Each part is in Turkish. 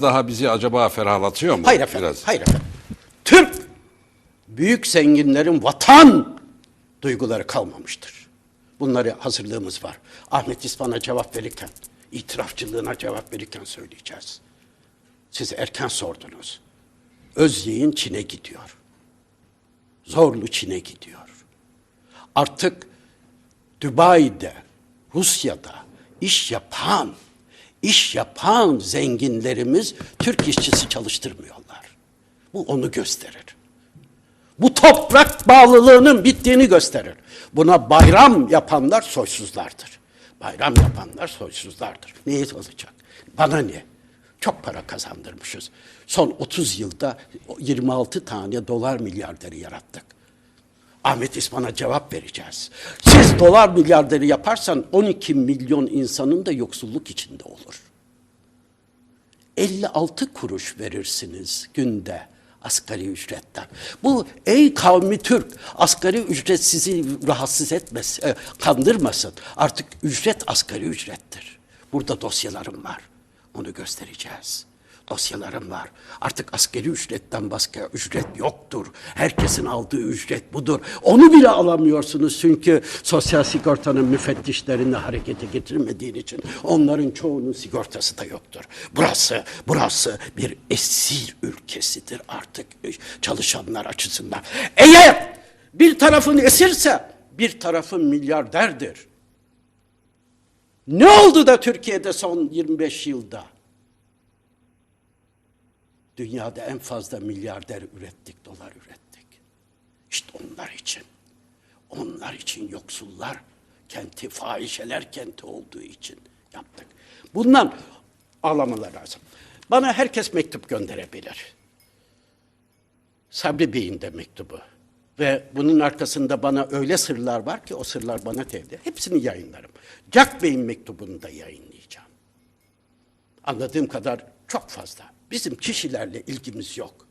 daha bizi acaba ferahlatıyor mu? Hayır efendim, Biraz. hayır efendim. Türk büyük zenginlerin vatan duyguları kalmamıştır. Bunları hazırlığımız var. Ahmet İspan'a cevap verirken, itirafçılığına cevap verirken söyleyeceğiz. Siz erken sordunuz. Özyeğin Çin'e gidiyor. Zorlu Çin'e gidiyor. Artık Dubai'de, Rusya'da iş yapan, iş yapan zenginlerimiz Türk işçisi çalıştırmıyorlar. Bu onu gösterir. Bu toprak bağlılığının bittiğini gösterir. Buna bayram yapanlar soysuzlardır. Bayram yapanlar soysuzlardır. Neye olacak? Bana ne? Çok para kazandırmışız. Son 30 yılda 26 tane dolar milyarderi yarattık. Ahmet İspan'a cevap vereceğiz. Siz dolar milyarderi yaparsan 12 milyon insanın da yoksulluk içinde olur. 56 kuruş verirsiniz günde asgari ücretten. Bu ey kavmi Türk asgari ücret sizi rahatsız etmesin, e, kandırmasın. Artık ücret asgari ücrettir. Burada dosyalarım var. Onu göstereceğiz. Dosyalarım var. Artık askeri ücretten başka ücret yoktur. Herkesin aldığı ücret budur. Onu bile alamıyorsunuz çünkü sosyal sigortanın müfettişlerini harekete getirmediğin için onların çoğunun sigortası da yoktur. Burası, burası bir esir ülkesidir artık çalışanlar açısından. Eğer bir tarafın esirse bir tarafın milyarderdir. Ne oldu da Türkiye'de son 25 yılda? Dünyada en fazla milyarder ürettik, dolar ürettik. İşte onlar için. Onlar için yoksullar kenti, fahişeler kenti olduğu için yaptık. Bundan ağlamalar lazım. Bana herkes mektup gönderebilir. Sabri Bey'in de mektubu. Ve bunun arkasında bana öyle sırlar var ki o sırlar bana tevdi. Hepsini yayınlarım. Jack Bey'in mektubunu da yayınlayacağım. Anladığım kadar çok fazla. Bizim kişilerle ilgimiz yok.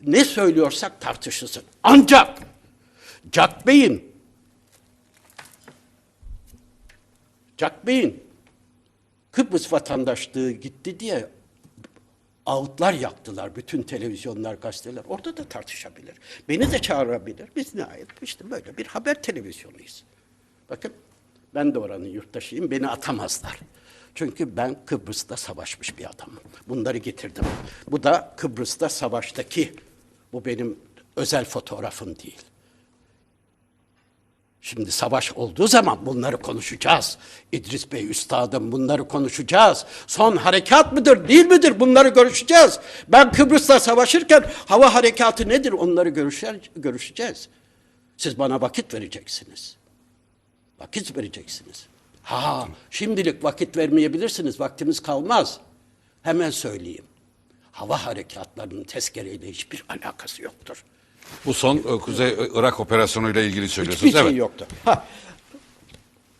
Ne söylüyorsak tartışılsın. Ancak Jack Bey'in Jack Bey'in Kıbrıs vatandaşlığı gitti diye ağıtlar yaktılar bütün televizyonlar, gazeteler. Orada da tartışabilir. Beni de çağırabilir. Biz nihayet işte böyle bir haber televizyonuyuz. Bakın ben de oranın yurttaşıyım. Beni atamazlar. Çünkü ben Kıbrıs'ta savaşmış bir adamım. Bunları getirdim. Bu da Kıbrıs'ta savaştaki, bu benim özel fotoğrafım değil. Şimdi savaş olduğu zaman bunları konuşacağız. İdris Bey üstadım bunları konuşacağız. Son harekat mıdır değil midir bunları görüşeceğiz. Ben Kıbrıs'ta savaşırken hava harekatı nedir onları görüşer, görüşeceğiz. Siz bana vakit vereceksiniz. Vakit vereceksiniz. Ha, şimdilik vakit vermeyebilirsiniz. Vaktimiz kalmaz. Hemen söyleyeyim. Hava harekatlarının tezkereyle hiçbir alakası yoktur. Bu son e, Kuzey Irak operasyonuyla ilgili söylüyorsunuz. Hiçbir evet. şey yoktu. Ha.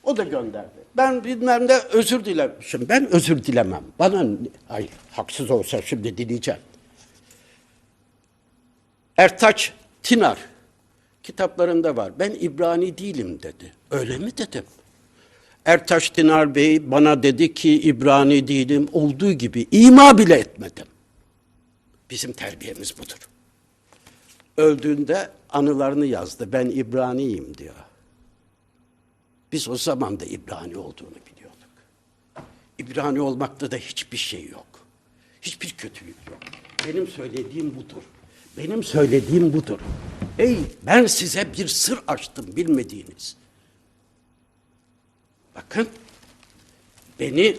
O da gönderdi. Ben bilmem ne özür dilemişim. Ben özür dilemem. Bana ay haksız olsa şimdi dileyeceğim. Ertaç Tinar kitaplarında var. Ben İbrani değilim dedi. Öyle mi dedim? Ertaş Tinar Bey bana dedi ki İbrani değilim olduğu gibi ima bile etmedim. Bizim terbiyemiz budur. Öldüğünde anılarını yazdı. Ben İbraniyim diyor. Biz o zaman da İbrani olduğunu biliyorduk. İbrani olmakta da hiçbir şey yok. Hiçbir kötülük yok. Benim söylediğim budur. Benim söylediğim budur. Ey ben size bir sır açtım bilmediğiniz. Bakın beni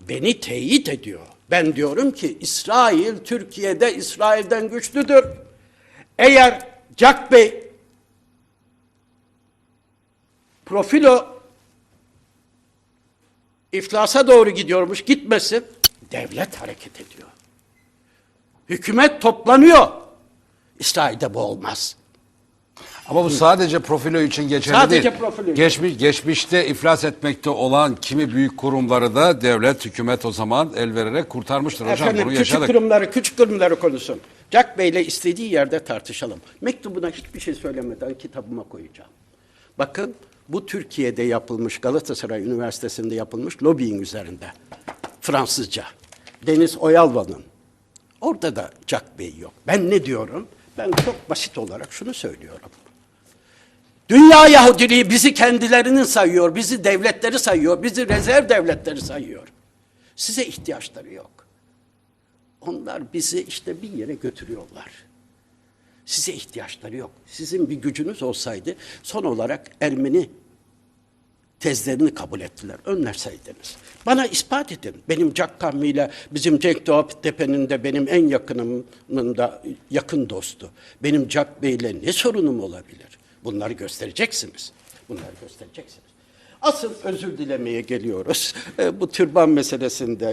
beni teyit ediyor. Ben diyorum ki İsrail Türkiye'de İsrail'den güçlüdür. Eğer Jack Bey profilo iflasa doğru gidiyormuş gitmesin devlet hareket ediyor. Hükümet toplanıyor. İsrail'de bu olmaz. Ama bu sadece profilo için geçerli Sadece değil. profilo için. Geçmiş, geçmişte iflas etmekte olan kimi büyük kurumları da devlet, hükümet o zaman el vererek kurtarmıştır. Hocam Efendim bunu küçük yaşadık. kurumları, küçük kurumları konuşsun. Jack Bey'le istediği yerde tartışalım. Mektubuna hiçbir şey söylemeden kitabıma koyacağım. Bakın bu Türkiye'de yapılmış Galatasaray Üniversitesi'nde yapılmış lobbying üzerinde. Fransızca. Deniz Oyalvan'ın. Orada da Jack Bey yok. Ben ne diyorum? Ben çok basit olarak şunu söylüyorum. Dünya Yahudiliği bizi kendilerinin sayıyor, bizi devletleri sayıyor, bizi rezerv devletleri sayıyor. Size ihtiyaçları yok. Onlar bizi işte bir yere götürüyorlar. Size ihtiyaçları yok. Sizin bir gücünüz olsaydı son olarak Ermeni tezlerini kabul ettiler. Önlerseydiniz. Bana ispat edin. Benim Cakkami ile bizim Cenk Doğap Tepe'nin de benim en yakınımın da yakın dostu. Benim Cak Bey ile ne sorunum olabilir? Bunları göstereceksiniz. Bunları göstereceksiniz. Asıl özür dilemeye geliyoruz. E, bu türban meselesinde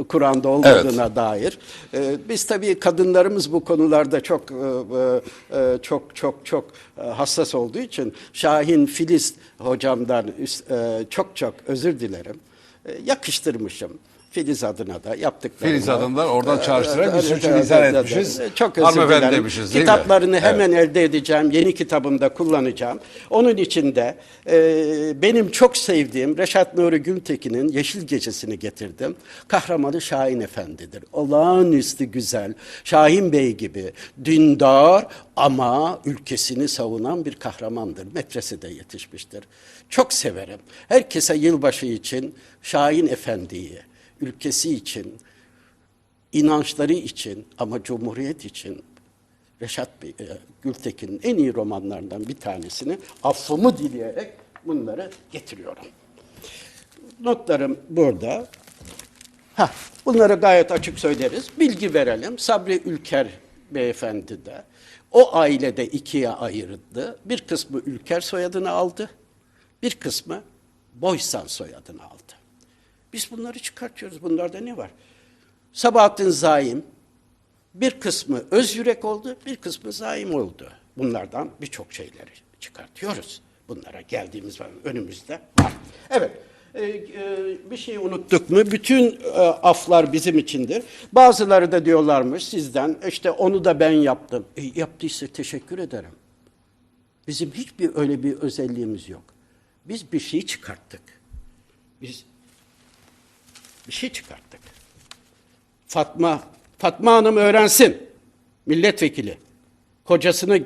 e, Kur'an'da olmadığına dair. E, biz tabii kadınlarımız bu konularda çok e, e, çok çok çok e, hassas olduğu için Şahin Filiz hocamdan üst- e, çok çok özür dilerim. E, yakıştırmışım. Filiz adına da yaptıklarını. Filiz adından oradan çağrıştırarak bir sürçülisan evet, evet, etmişiz. Çok özür Hanımefendi dilerim. demişiz değil mi? Kitaplarını hemen elde edeceğim. Yeni kitabımda kullanacağım. Onun için de e, benim çok sevdiğim Reşat Nuri Gültekin'in Yeşil Gecesi'ni getirdim. Kahramanı Şahin Efendi'dir. Olağanüstü güzel. Şahin Bey gibi dindar ama ülkesini savunan bir kahramandır. Medresede yetişmiştir. Çok severim. Herkese yılbaşı için Şahin Efendi'yi, ülkesi için, inançları için ama Cumhuriyet için Reşat Bey, e, Gültekin'in en iyi romanlarından bir tanesini affımı dileyerek bunları getiriyorum. Notlarım burada. Ha, bunları gayet açık söyleriz. Bilgi verelim. Sabri Ülker beyefendi de o ailede ikiye ayırdı. Bir kısmı Ülker soyadını aldı. Bir kısmı Boysan soyadını aldı. Biz bunları çıkartıyoruz. Bunlarda ne var? Sabahattin Zaim bir kısmı öz yürek oldu, bir kısmı zaim oldu. Bunlardan birçok şeyleri çıkartıyoruz. Bunlara geldiğimiz var, önümüzde var. Evet, e, e, bir şey unuttuk mu? Bütün e, aflar bizim içindir. Bazıları da diyorlarmış sizden, işte onu da ben yaptım. E, yaptıysa teşekkür ederim. Bizim hiçbir öyle bir özelliğimiz yok. Biz bir şey çıkarttık. Biz bir şey çıkarttık. Fatma, Fatma Hanım öğrensin. Milletvekili. Kocasını,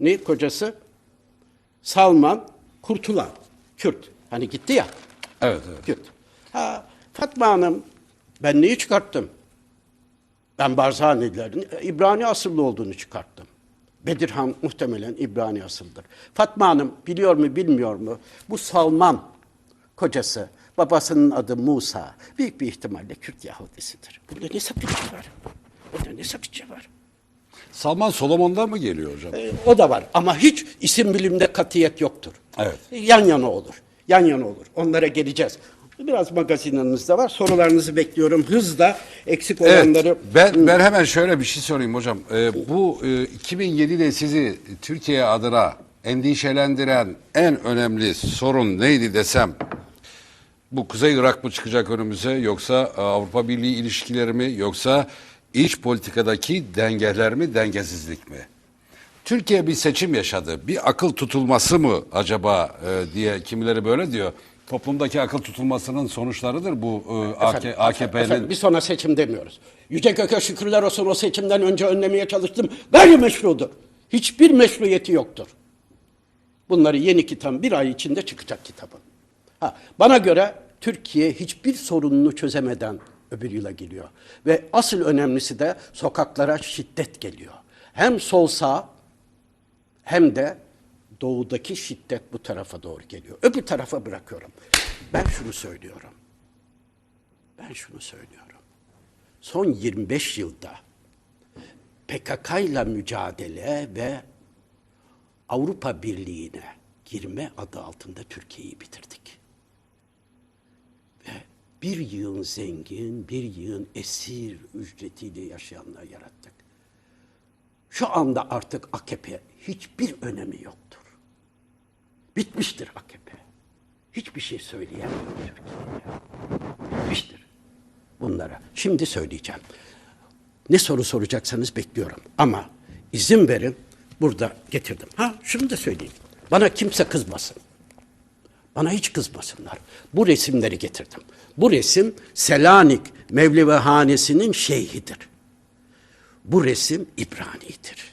ne kocası? Salman Kurtulan, Kürt. Hani gitti ya, Evet, evet. Kürt. Ha, Fatma Hanım, ben neyi çıkarttım? Ben Barzanilerin İbrani asıllı olduğunu çıkarttım. Bedirhan muhtemelen İbrani asıldır. Fatma Hanım biliyor mu bilmiyor mu? Bu Salman kocası, babasının adı Musa. Büyük bir ihtimalle Kürt Yahudisidir. Burada ne sakınca var? Burada ne sakınca var? Salman Solomon'dan mı geliyor hocam? Ee, o da var ama hiç isim bilimde katiyet yoktur. Evet. Yan yana olur. Yan yana olur. Onlara geleceğiz. Biraz magazinanızda var. Sorularınızı bekliyorum. Hızla eksik olanları... Evet, ben, ben hemen şöyle bir şey sorayım hocam. Ee, bu e, 2007'de sizi Türkiye adına endişelendiren en önemli sorun neydi desem, bu Kuzey Irak mı çıkacak önümüze yoksa e, Avrupa Birliği ilişkileri mi yoksa iç politikadaki dengeler mi dengesizlik mi? Türkiye bir seçim yaşadı. Bir akıl tutulması mı acaba e, diye kimileri böyle diyor. Toplumdaki akıl tutulmasının sonuçlarıdır bu e, Efendim, AKP'nin. efendim, bir sonra seçim demiyoruz. Yüce Gök'e şükürler olsun o seçimden önce önlemeye çalıştım. Gayrimeşrudur. Hiçbir meşruiyeti yoktur. Bunları yeni kitap bir ay içinde çıkacak kitabın. Ha, bana göre Türkiye hiçbir sorununu çözemeden öbür yıla geliyor. Ve asıl önemlisi de sokaklara şiddet geliyor. Hem sol sağ hem de doğudaki şiddet bu tarafa doğru geliyor. Öbür tarafa bırakıyorum. Ben şunu söylüyorum. Ben şunu söylüyorum. Son 25 yılda PKK ile mücadele ve Avrupa Birliği'ne girme adı altında Türkiye'yi bitirdik. Bir yığın zengin, bir yığın esir ücretiyle yaşayanlar yarattık. Şu anda artık AKP hiçbir önemi yoktur. Bitmiştir AKP. Hiçbir şey söyleyemem Türkiye'ye. Bitmiştir bunlara. Şimdi söyleyeceğim. Ne soru soracaksanız bekliyorum. Ama izin verin burada getirdim. Ha şunu da söyleyeyim. Bana kimse kızmasın. Bana hiç kızmasınlar. Bu resimleri getirdim. Bu resim Selanik Mevlevi Hanesi'nin şeyhidir. Bu resim İbrani'dir.